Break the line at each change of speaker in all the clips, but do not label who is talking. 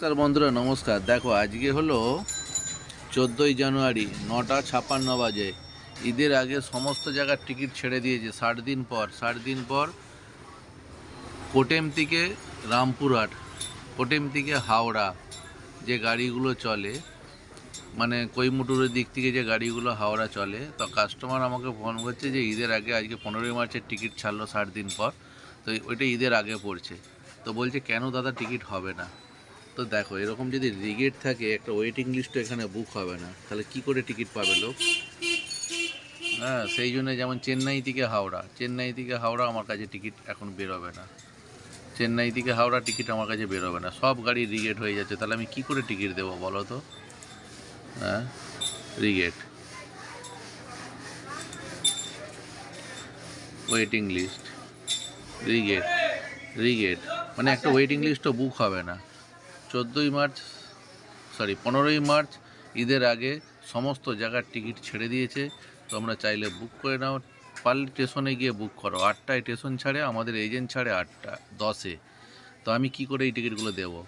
নমস্কার বন্ধুরা, নমস্কার। দেখো, আজকে হলো চোদ্দোই জানুয়ারি, নটা ছাপ্পান্ন বাজে। ঈদের আগে সমস্ত জায়গার টিকিট ছেড়ে দিয়েছে। ষাট দিন পর, ষাট দিন পর কোটেম থেকে রামপুরহাট কোটেম থেকে হাওড়া যে গাড়িগুলো চলে মানে কৈমুটুরের দিক থেকে যে গাড়িগুলো হাওড়া চলে, তো কাস্টমার আমাকে ফোন করছে যে ঈদের আগে, আজকে পনেরোই মার্চের টিকিট ছাড়লো ষাট দিন পর, তো ওইটা ঈদের আগে পড়ছে। তো বলছে, কেন দাদা, টিকিট হবে না? তো দেখো, এরকম যদি রিগেট থাকে, একটা ওয়েটিং লিস্টও এখানে বুক হবে না। তাহলে কি করে টিকিট পাবে লোক? হ্যাঁ সেই জন্য যেমন চেন্নাই থেকে হাওড়া। চেন্নাই থেকে হাওড়া আমার কাছে টিকিট এখন বেরোবে না। চেন্নাই থেকে হাওড়া টিকিট আমার কাছে বেরোবে না। সব গাড়ি রিগেট হয়ে যাচ্ছে। তাহলে আমি কি করে টিকিট দেবো বলো তো? হ্যাঁ regret. Waiting list regret regret. মানে একটা ওয়েটিং লিস্টও বুক হবে না। চোদ্দোই মার্চ সরি পনেরোই মার্চ, ঈদের আগে সমস্ত জায়গার টিকিট ছেড়ে দিয়েছে। তোমরা চাইলে বুক করে নাও। পারলে স্টেশনে গিয়ে বুক করো। আটটায় স্টেশন ছাড়ে, আমাদের এজেন্ট ছাড়ে আটটা, দশে। তো আমি কি করে এই টিকিটগুলো দেবো?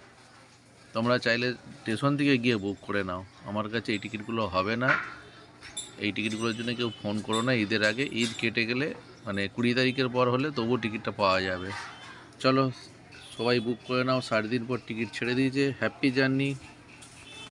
তোমরা চাইলে স্টেশন থেকে গিয়ে বুক করে নাও। আমার কাছে এই টিকিটগুলো হবে না। এই টিকিটগুলোর জন্য কেউ ফোন করো না। ঈদের আগে, ঈদ কেটে গেলে মানে কুড়ি তারিখের পর হলে তবুও টিকিটটা পাওয়া যাবে। চলো সবাই বুক করে নাও সাড়ে দিন পর টিকিট ছেড়ে দিয়েছে। Happy journey